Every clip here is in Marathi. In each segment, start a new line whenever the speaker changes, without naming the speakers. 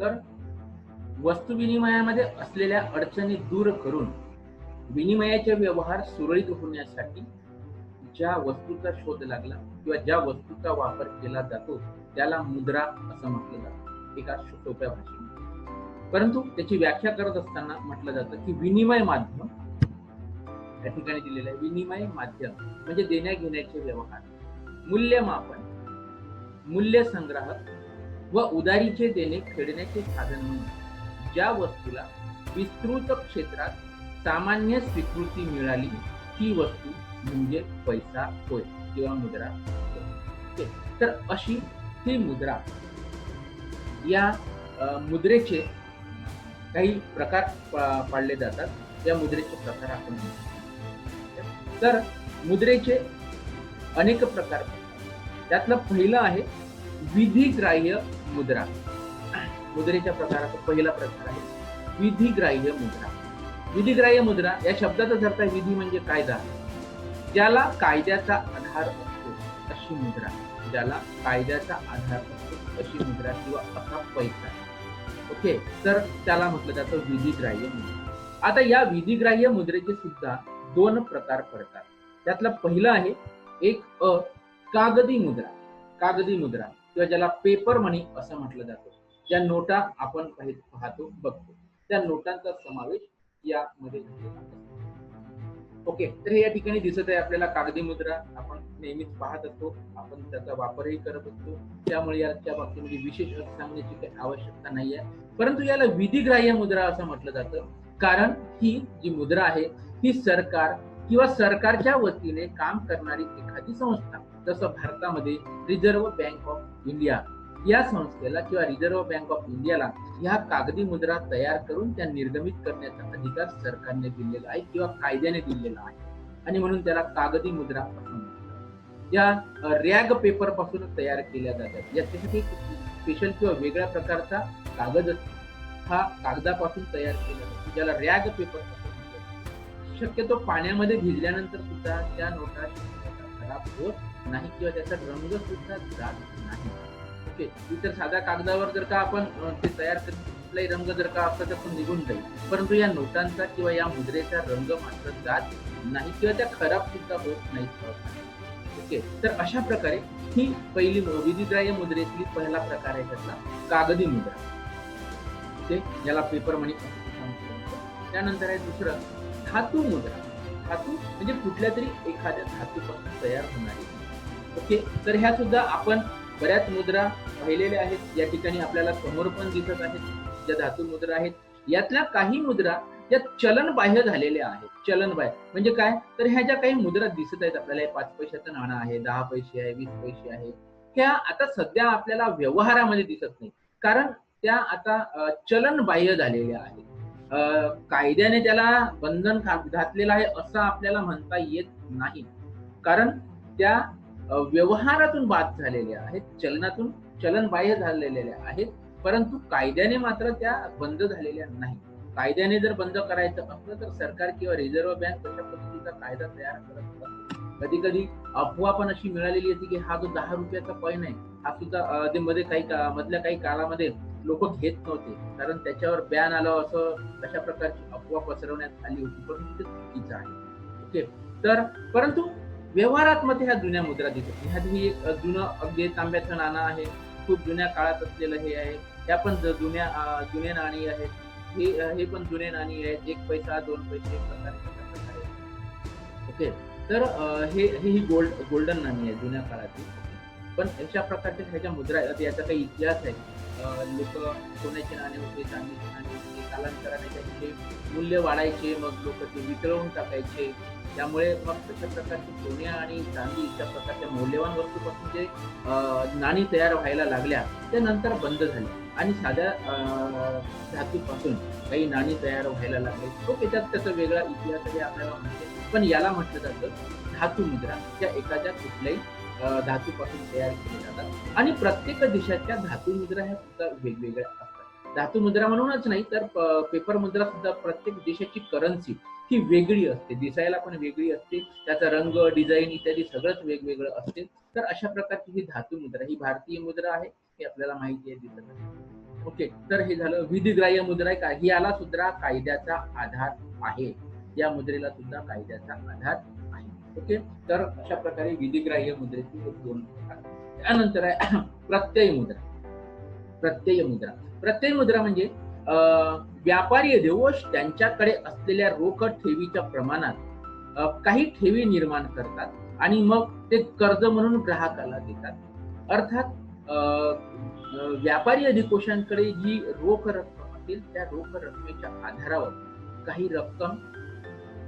तर वस्तू विनिमयामध्ये असलेल्या अडचणी दूर करून विनिमयाचे व्यवहार सुरळीत होण्यासाठी ज्या वस्तूचा शोध लागला किंवा ज्या वस्तूचा वापर केला जातो त्याला मुद्रा असं म्हटलं जातं. एका सोप्या भाषेमध्ये. परंतु त्याची व्याख्या करत असताना म्हटलं जातं की विनिमय माध्यम या ठिकाणी दिलेलं आहे. विनिमय माध्यम म्हणजे देण्या घेण्याचे व्यवहार. मूल्यमापन मूल्य संग्राहक व उदारीचे देणे खेळण्याचे साधन म्हणून ज्या वस्तूला विस्तृत क्षेत्रात सामान्य स्वीकृती मिळाली ही वस्तू म्हणजे पैसा होय किंवा मुद्रा. होय. तर अशी ही मुद्रा. या मुद्रेचे काही प्रकार पा- पाडले जातात. या मुद्रेचे प्रकार आपण तर मुद्रेचे अनेक प्रकार. त्यातलं पहिलं आहे विधिग्राह्य मुद्रा. मुद्रेच्या प्रकाराचा पहिला प्रकार आहे विधिग्राह्य मुद्रा. विधिग्राह्य मुद्रा या शब्दाचाच अर्थ आहे विधी म्हणजे कायदा. ज्याला कायद्याचा आधार असतो अशी मुद्रा. ज्याला कायद्याचा आधार असतो अशी मुद्रा किंवा असा पैसा. ओके? तर त्याला म्हटलं जातं विधिग्राह्य मुद्रा. आता या विधिग्राह्य मुद्रेचे सुद्धा दोन प्रकार पडतात. त्यातला पहिला आहे एक अ कागदी मुद्रा. कागदी मुद्रा. किंवा ज्याला पेपर मनी असं म्हटलं जातं ज्या नोटा आपण पाहतो बघतो. त्या नोटांचा समावेश यामध्ये ओके तर हे या ठिकाणी दिसत आहे आपल्याला कागदी मुद्रा. आपण नेहमीच पाहत असतो. आपण त्याचा वापरही करत असतो. त्यामुळे याच्या बाबतीमध्ये विशेष अर्थ सांगण्याची काही आवश्यकता नाही आहे परंतु याला विधिग्राह्य मुद्रा असं म्हटलं जातं. कारण ही जी मुद्रा आहे ही सरकार किंवा सरकारच्या वतीने काम करणारी एखादी संस्था जसं भारतामध्ये रिझर्व्ह बँक ऑफ इंडिया या संस्थेला किंवा रिझर्व्ह बँक ऑफ इंडियाला ह्या कागदी मुद्रा तयार करून त्या निर्गमित करण्याचा अधिकार सरकारने दिलेला आहे किंवा कायद्याने दिलेला आहे. आणि म्हणून त्याला कागदी मुद्रा या रॅग पेपरपासून तयार केल्या जातात. याच्यासाठी स्पेशल किंवा वेगळ्या प्रकारचा कागद असतो. हा कागदापासून तयार केला जातो. ज्याला रॅग पेपर शक्यतो पाण्यामध्ये भिजल्यानंतर सुद्धा त्या नोटा खराब होत नाही किंवा त्याचा रंग सुद्धा जात नाही. ओके इतर साध्या कागदावर जर का आपण ते तयार करून कुठलाही रंग जर का असला तर निघून जाईल परंतु या नोटांचा किंवा या मुद्रेचा रंग मात्र जात नाही किंवा त्या खराब सुद्धा होत नाही. ओके तर अशा प्रकारे ही पहिली विधिग्राह्य मुद्रेतली पहिला प्रकार आहे त्यातला कागदी मुद्रा. ते याला पेपर मणी त्यानंतर आहे दुसरं. धातू मुद्रा. धातू म्हणजे कुठल्या तरी एखाद्या धातूपासून तयार होणारी. ओके? तर ह्या सुद्धा आपण बऱ्याच मुद्रा पाहिलेल्या आहेत. या ठिकाणी आपल्याला समोर पण दिसत आहेत. ज्या धातू मुद्रा आहेत यातल्या काही मुद्रा या चलन बाह्य झालेल्या आहेत. चलन बाह्य म्हणजे काय? तर ह्या ज्या काही मुद्रा दिसत आहेत आपल्याला पाच पैशाचं नाणं आहे दहा पैसे आहे वीस पैसे आहे ह्या आता सध्या आपल्याला व्यवहारामध्ये दिसत नाही कारण त्या आता चलन बाह्य झालेल्या आहेत. कायद्याने त्याला बंधन घातलेलं आहे असं आपल्याला म्हणता येत नाही. कारण त्या व्यवहारातून बाद झालेल्या आहेत चलनातून चलन बाह्य झालेल्या आहेत परंतु कायद्याने मात्र त्या बंद झालेल्या नाही. कायद्याने जर बंद करायचं असलं तर सरकार किंवा रिझर्व्ह बँक अशा पद्धतीचा कायदा तयार करत कधी कधी अफवा पण अशी मिळालेली होती की हा जो दहा रुपयाचा कॉईन आहे हा सुद्धा मध्ये काही का- मधल्या काही काळामध्ये लोक घेत नव्हते. कारण त्याच्यावर बॅन आलं असं अशा प्रकारची अफवा पसरवण्यात आली होती परंतु ते चुकीचं आहे. ओके? तर परंतु व्यवहारात मध्ये ह्या जुन्या मुद्रा दिसत ह्यात ही जुनं अगदी तांब्याचं नाणं आहे. खूप जुन्या काळात असलेलं हे आहे. त्या पण जुन्या जुन्या जुने नाणी आहेत. हे हे पण जुने नाणी आहेत. एक पैसा दोन पैसे प्रकारे ओके? तर हे हे ही गोल्ड गोल्डन नाणी आहे जुन्या काळातील. पण अशा प्रकारच्या ह्याच्या मुद्रा आहेत याचा काही इतिहास आहे. लोक सोन्याचे नाणे होते चांदीचे नाणे होते कालांतराने त्याचे मूल्य वाढायचे मग लोक ते वितळवून टाकायचे. त्यामुळे मग तशा प्रकारची सोने आणि चांदी इत्या प्रकारच्या मौल्यवान वस्तूपासून जे नाणी तयार व्हायला लागल्या त्या नंतर बंद झाल्या. आणि साध्या धातूपासून काही नाणी तयार व्हायला लागले. तो त्यात त्याचा वेगळा इतिहास आहे आपल्याला माहिती पण याला म्हटलं जातं धातू मुद्रा त्या एखाद्या कुठल्याही धातूपासून तयार केले जातात. आणि प्रत्येक देशाच्या धातू मुद्रा ह्या सुद्धा वेगवेगळ्या असतात. धातू मुद्रा म्हणूनच नाही तर पेपर मुद्रा सुद्धा प्रत्येक देशाची करन्सी ही वेगळी असते. दिसायला पण वेगळी असते त्याचा रंग डिझाईन इत्यादी सगळंच वेगवेगळं असते. तर अशा प्रकारची ही धातू मुद्रा ही भारतीय मुद्रा आहे हे आपल्याला माहिती आहे दिसत ओके तर हे झालं विधिग्राह्य मुद्रा. आहे का याला सुद्धा कायद्याचा आधार आहे. या मुद्रेला सुद्धा कायद्याचा आधार ओके? तर अशा प्रकारे विधिग्राह्य मुद्रेची दोन प्रकार त्यानंतर आहे प्रत्यय मुद्रा. प्रत्यय मुद्रा. प्रत्यय मुद्रा म्हणजे अं, व्यापारी देवोश त्यांच्याकडे असलेल्या रोख ठेवीच्या प्रमाणात काही ठेवी निर्माण करतात आणि मग ते कर्ज म्हणून ग्राहकाला देतात. अर्थात अं, व्यापारी अधिकोषांकडे जी रोख रक्कम असेल त्या रोख रकमेच्या आधारावर काही रक्कम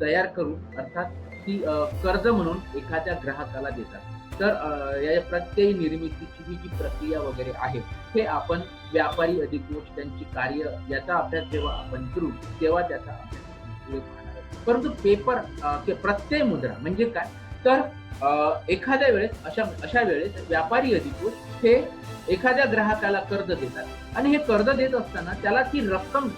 तयार करून अर्थात ती कर्ज म्हणून एखाद्या ग्राहकाला देतात. तर या प्रत्यय निर्मितीची ही जी प्रक्रिया वगैरे आहे हे आपण व्यापारी अधिकोष त्यांची कार्य याचा अभ्यास जेव्हा आपण करू तेव्हा त्याचा अभ्यास परंतु पेपर प्रत्यय मुद्रा म्हणजे काय? तर अं, एखाद्या वेळेस अशा अशा वेळेस व्यापारी अधिकोष हे एखाद्या ग्राहकाला कर्ज देतात. आणि हे कर्ज देत असताना त्याला ती रक्कम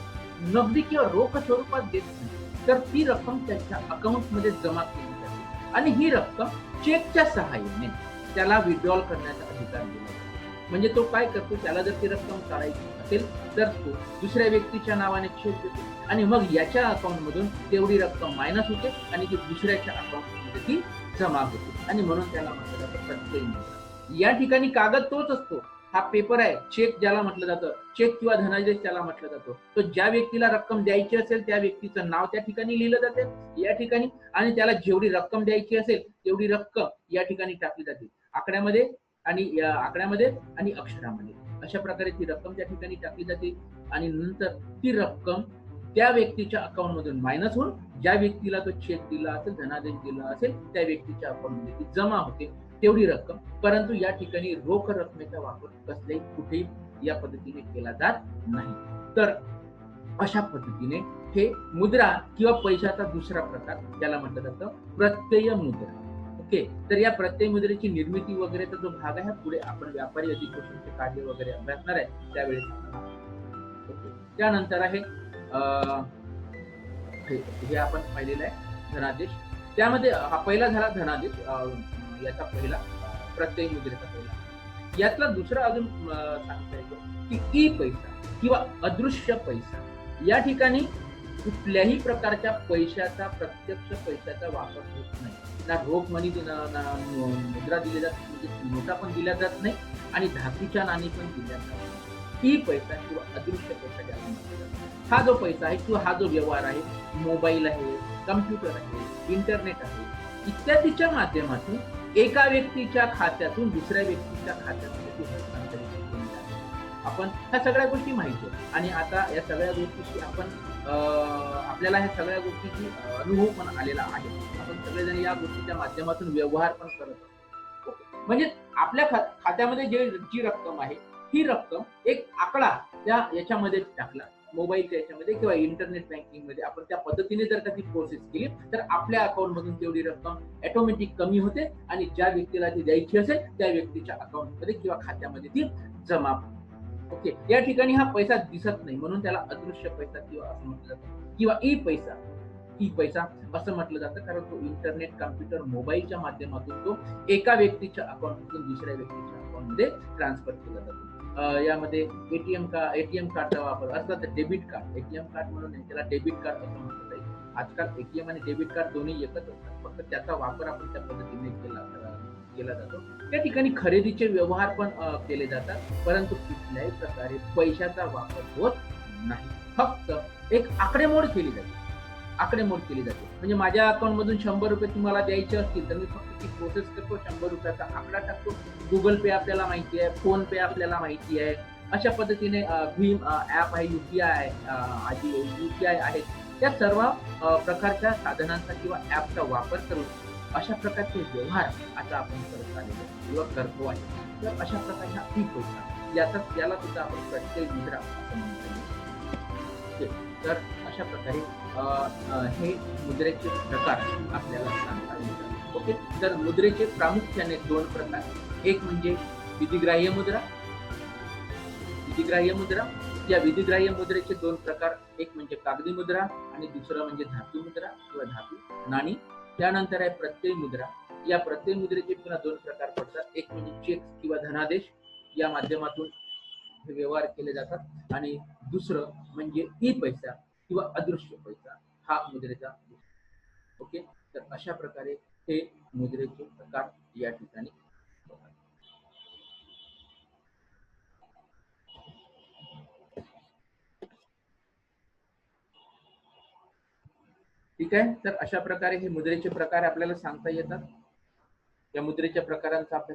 नगदी किंवा रोख स्वरूपात देत नाही. तर ती रक्कम त्याच्या अकाउंटमध्ये जमा केली जाते. आणि ही रक्कम चेकच्या सहाय्याने त्याला विड्रॉल करण्याचा अधिकार दिला जातो. म्हणजे तो काय करतो? त्याला जर ती रक्कम काढायची असेल तर तो दुसऱ्या व्यक्तीच्या नावाने चेक देतो. आणि मग याच्या अकाउंट मधून तेवढी रक्कम मायनस होते आणि ती दुसऱ्याच्या अकाउंटमध्ये ती जमा होते. आणि म्हणून त्याला म्हटलं जातं प्रत्यय या ठिकाणी कागद तोच असतो. हा पेपर आहे चेक ज्याला म्हटलं जातं चेक किंवा धनादेश त्याला म्हटलं जातो. तो ज्या व्यक्तीला रक्कम द्यायची असेल त्या व्यक्तीचं नाव त्या ठिकाणी लिहिलं जाते या ठिकाणी आणि त्याला जेवढी रक्कम द्यायची असेल तेवढी रक्कम या ठिकाणी टाकली जाते. आकड्यामध्ये आणि आकड्यामध्ये आणि अक्षरामध्ये. अशा प्रकारे ती रक्कम त्या ठिकाणी टाकली जाते आणि नंतर ती रक्कम त्या व्यक्तीच्या अकाउंट मधून मायनस होऊन ज्या व्यक्तीला तो चेक दिला असेल धनादेश दिला असेल त्या व्यक्तीच्या अकाउंटमध्ये ती जमा होते. तेवढी रक्कम. परंतु या ठिकाणी रोख रकमेचा वापर कसल्याही कुठेही या पद्धतीने केला जात नाही. तर अशा पद्धतीने हे मुद्रा किंवा पैशाचा दुसरा प्रकार ज्याला म्हटलं जातं प्रत्यय मुद्रा. ओके? तर या प्रत्यय मुद्रेची निर्मिती वगैरेचा जो भाग आहे पुढे आपण व्यापारी अधिकृषणचे कार्य वगैरे अभ्यासणार आहे त्यावेळेस ओके? त्यानंतर आहे अं, हे आपण पाहिलेलं आहे धनादेश. त्यामध्ये हा पहिला झाला धनादेश अं, याचा पहिला प्रत्यय मुद्रेचा पहिला. यातला दुसरा अजून सांगता येतो की ई पैसा किंवा अदृश्य पैसा. या ठिकाणी कुठल्याही प्रकारच्या पैशाचा प्रत्यक्ष पैशाचा वापर होत नाही. ना रोख मनी मुद्रा दिली जात म्हणजे नोटा पण दिल्या जात नाही आणि धातूच्या नाणी पण दिल्या जात नाही. ई पैसा किंवा अदृश्य पैसा ज्याला हा जो पैसा आहे किंवा हा जो व्यवहार आहे मोबाईल आहे कम्प्युटर आहे इंटरनेट आहे इत्यादीच्या माध्यमातून एका व्यक्तीच्या खात्यातून दुसऱ्या व्यक्तीच्या खात्यात आपण ह्या सगळ्या गोष्टी माहिती आहेत आणि आता या सगळ्या गोष्टीची आपण अं, आपल्याला ह्या सगळ्या गोष्टीची अनुभव पण आलेला आहे. आपण सगळेजण या गोष्टीच्या माध्यमातून व्यवहार पण करत आहोत. म्हणजे आपल्या खात्यामध्ये जे जी रक्कम आहे ही रक्कम एक आकडा त्या याच्यामध्ये टाकला. मोबाईलच्या याच्यामध्ये किंवा इंटरनेट बँकिंगमध्ये. आपण त्या पद्धतीने जर का ती प्रोसेस केली तर आपल्या अकाउंट मधून तेवढी रक्कम ऑटोमॅटिक कमी होते आणि ज्या व्यक्तीला ती द्यायची असेल त्या व्यक्तीच्या अकाउंटमध्ये किंवा खात्यामध्ये ती जमा. ओके या ठिकाणी हा पैसा दिसत नाही म्हणून त्याला अदृश्य पैसा किंवा असं म्हटलं जातं. किंवा ई पैसा ई पैसा असं म्हटलं जातं कारण तो इंटरनेट कम्प्युटर मोबाईलच्या माध्यमातून तो एका व्यक्तीच्या अकाउंटमधून दुसऱ्या व्यक्तीच्या अकाउंटमध्ये ट्रान्सफर केला जातो. यामध्ये एटीएम का एटीएम कार्डचा वापर असला तर डेबिट कार्ड एटीएम कार्ड म्हणून त्याला डेबिट कार्ड असं म्हटलं आजकाल एटीएम आणि डेबिट कार्ड दोन्ही एकच असतात. फक्त त्याचा वापर आपण त्या पद्धतीने केला केला जातो. त्या ठिकाणी खरेदीचे व्यवहार पण केले जातात. परंतु कुठल्याही प्रकारे पैशाचा वापर होत नाही. फक्त एक आकडेमोड केली जाते. आकडेमोड केली जाते. म्हणजे माझ्या अकाउंटमधून शंभर रुपये तुम्हाला द्यायचे असतील तर मी फक्त ती प्रोसेस करतो शंभर रुपयाचा आकडा टाकतो. गुगल पे आपल्याला माहिती आहे फोन पे आपल्याला माहिती आहे. अशा पद्धतीने भीम ॲप आहे युपीआय आधी आय आहे. त्या सर्व प्रकारच्या साधनांचा किंवा ऍपचा वापर करून अशा प्रकारचे व्यवहार आता आपण करत आलेलो किंवा करतो आहे. तर अशा प्रकारच्या ई पैसा याचा याला सुद्धा आपण प्रत्येक मुद्रा असं म्हणतो तर अशा प्रकारे हे मुद्रेचे प्रकार आपल्याला सांगता येतात. ओके? तर मुद्रेचे प्रामुख्याने दोन प्रकार. एक म्हणजे विधिग्राह्य मुद्रा. विधिग्राह्य मुद्रा. या विधिग्राह्य मुद्रेचे दोन प्रकार एक म्हणजे कागदी मुद्रा आणि दुसरं म्हणजे धातू मुद्रा किंवा धातू नाणी. त्यानंतर आहे प्रत्यय मुद्रा. या प्रत्यय मुद्रेचे पुन्हा दोन प्रकार पडतात. एक म्हणजे चेक किंवा धनादेश. या माध्यमातून हे व्यवहार केले जातात. आणि दुसरं म्हणजे ई पैसा किंवा अदृश्य पैसा हा मुद्रेचा ओके? तर अशा प्रकारे हे मुद्रेचे प्रकार या ठिकाणी ठीक आहे? तर अशा प्रकारे हे मुद्रेचे प्रकार आपल्याला सांगता येतात. या मुद्रेच्या प्रकारांचा अभ्यास